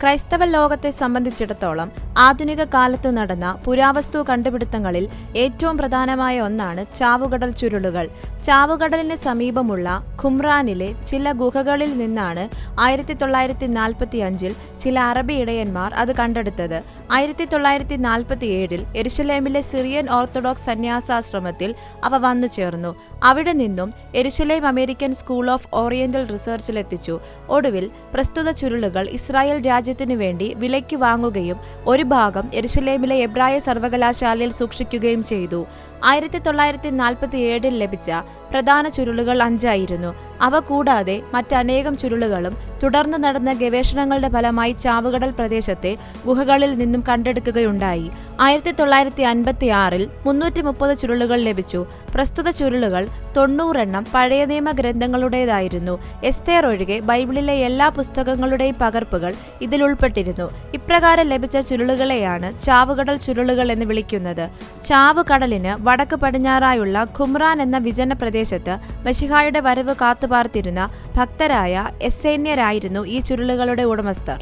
ക്രൈസ്തവ ലോകത്തെ സംബന്ധിച്ചിടത്തോളം ആധുനിക കാലത്ത് നടന്ന പുരാവസ്തു കണ്ടുപിടുത്തങ്ങളിൽ ഏറ്റവും പ്രധാനമായ ഒന്നാണ് ചാവുകടൽ ചുരുളുകൾ. ചാവുകടലിന് സമീപമുള്ള ഖുംറാനിലെ ചില ഗുഹകളിൽ നിന്നാണ് ആയിരത്തി തൊള്ളായിരത്തി നാൽപ്പത്തി അഞ്ചിൽ ചില അറബി ഇടയന്മാർ അത് കണ്ടെടുത്തത്. ആയിരത്തി തൊള്ളായിരത്തി നാൽപ്പത്തി ഏഴിൽ എരുശലേമിലെ സിറിയൻ ഓർത്തഡോക്സ് സന്യാസാശ്രമത്തിൽ അവ വന്നു ചേർന്നു. അവിടെ നിന്നും എരുശലേം അമേരിക്കൻ സ്കൂൾ ഓഫ് ഓറിയന്റൽ റിസർച്ചിലെത്തിച്ചു. ഒടുവിൽ പ്രസ്തുത ചുരുളുകൾ ഇസ്രായേൽ രാജ്യത്തിനു വേണ്ടി വിലയ്ക്ക് വാങ്ങുകയും ഒരു ഭാഗം എരുശലേമിലെ എബ്രായ സർവകലാശാലയിൽ സൂക്ഷിക്കുകയും ചെയ്തു. ആയിരത്തി തൊള്ളായിരത്തി നാൽപ്പത്തി ഏഴിൽ ലഭിച്ച പ്രധാന ചുരുളുകൾ അഞ്ചായിരുന്നു. അവ കൂടാതെ മറ്റനേകം ചുരുളുകളും തുടർന്ന് നടന്ന ഗവേഷണങ്ങളുടെ ഫലമായി ചാവുകടൽ പ്രദേശത്തെ ഗുഹകളിൽ നിന്നും കണ്ടെടുക്കുകയുണ്ടായി. ആയിരത്തി തൊള്ളായിരത്തി അൻപത്തി ആറിൽ മുന്നൂറ്റി മുപ്പത് ചുരുളുകൾ ലഭിച്ചു. പ്രസ്തുത ചുരുളുകൾ തൊണ്ണൂറെണ്ണം പഴയ നിയമ ഗ്രന്ഥങ്ങളുടേതായിരുന്നു. എസ്തേർ ഒഴികെ ബൈബിളിലെ എല്ലാ പുസ്തകങ്ങളുടെയും പകർപ്പുകൾ ഇതിൽ ഉൾപ്പെട്ടിരുന്നു. ഇപ്രകാരം ലഭിച്ച ചുരുളുകളെയാണ് ചാവുകടൽ ചുരുളുകൾ എന്ന് വിളിക്കുന്നത്. ചാവുകടലിന് വടക്ക് പടിഞ്ഞാറായുള്ള ഖുമ്രാൻ എന്ന വിജന പ്രദേശത്ത് മഷിഹായുടെ വരവ് കാത്തുപാർത്തിരുന്ന ഭക്തരായ എസ്സൈന്യരായിരുന്നു ഈ ചുരുളുകളുടെ ഉടമസ്ഥർ.